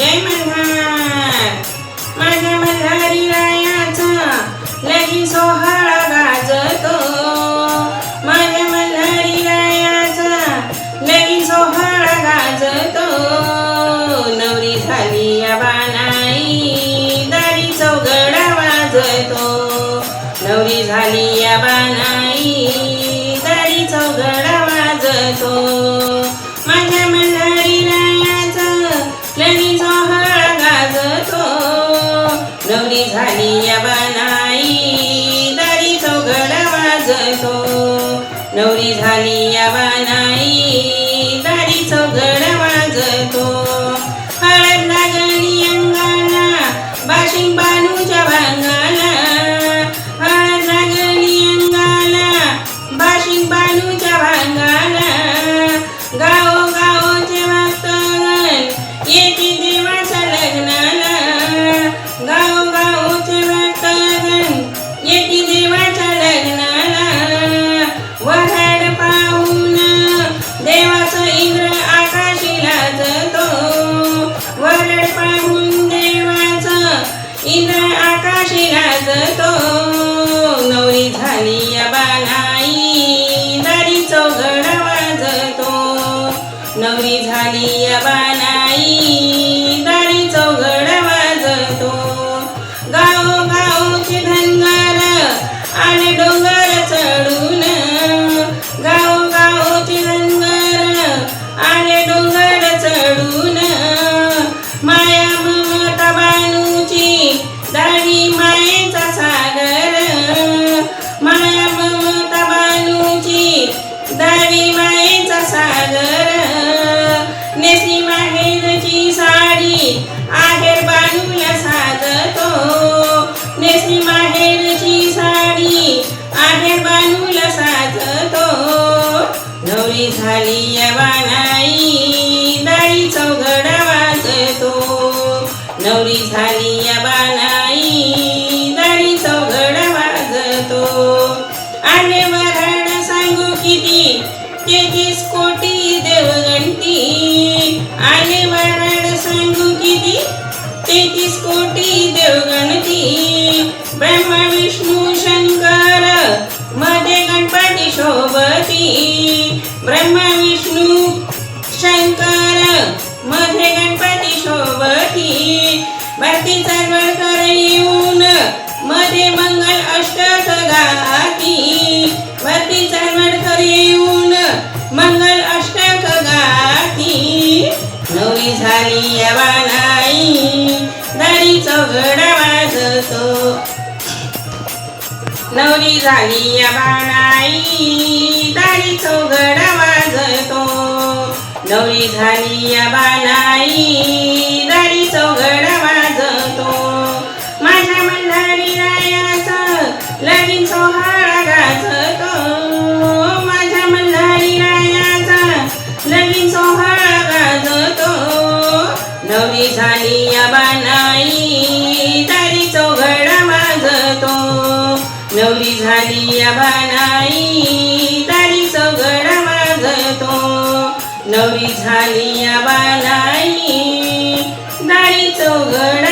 जय मल्हार माझ्या मल्हारी रायाचा लगी सोहळा गाजतो. माझ्या मल्हारी रायाचा लगी सोहळा गाजतो. नवरी झाली या बानाई दारी चौघडा वाजतो. नवरी झाली या बानाई दारी चौघडा वाजतो. असतो नवरी झाली या बानाई आकाशी नवरी झाली या बानाई दारी चौघड वाजतो. नवरी झाली या बानाई माहेरची साडी आहेर बानूला साजतो. नवरी झाली या बानाई दाढी चौघडा वाजतो. नवरी झाली या बानाई दाढी चौघडा वाजतो. आले वराड सांगू किती तेहतीस ब्रह्मा विष्णू शंकरमध्ये गणपती शोभती ब्रह्म विष्णू शंकरमध्ये गणपती शोभती भक्ती चळवळकर येऊन मध्ये मंगल अष्टक गाती भक्ती चळवळकर येऊन मंगल अष्टक गाती नवरी झाली या दारी वाजतो. नवरी झाली या बाणाई दारी चौघडा वाजतो. नवरी झाली या बाणाई दारी चौघडा वाजतो. माझ्या मल्हारी रायाच लगीन सोहळा गाजतो. माझ्या मल्हारी रायाचा लगीन सोहळा गाजतो. नवरी झाली या नवरी झाली या बानाई दारी चौघडा वाजतो नवरी झाली या बानाई दारी चौघडा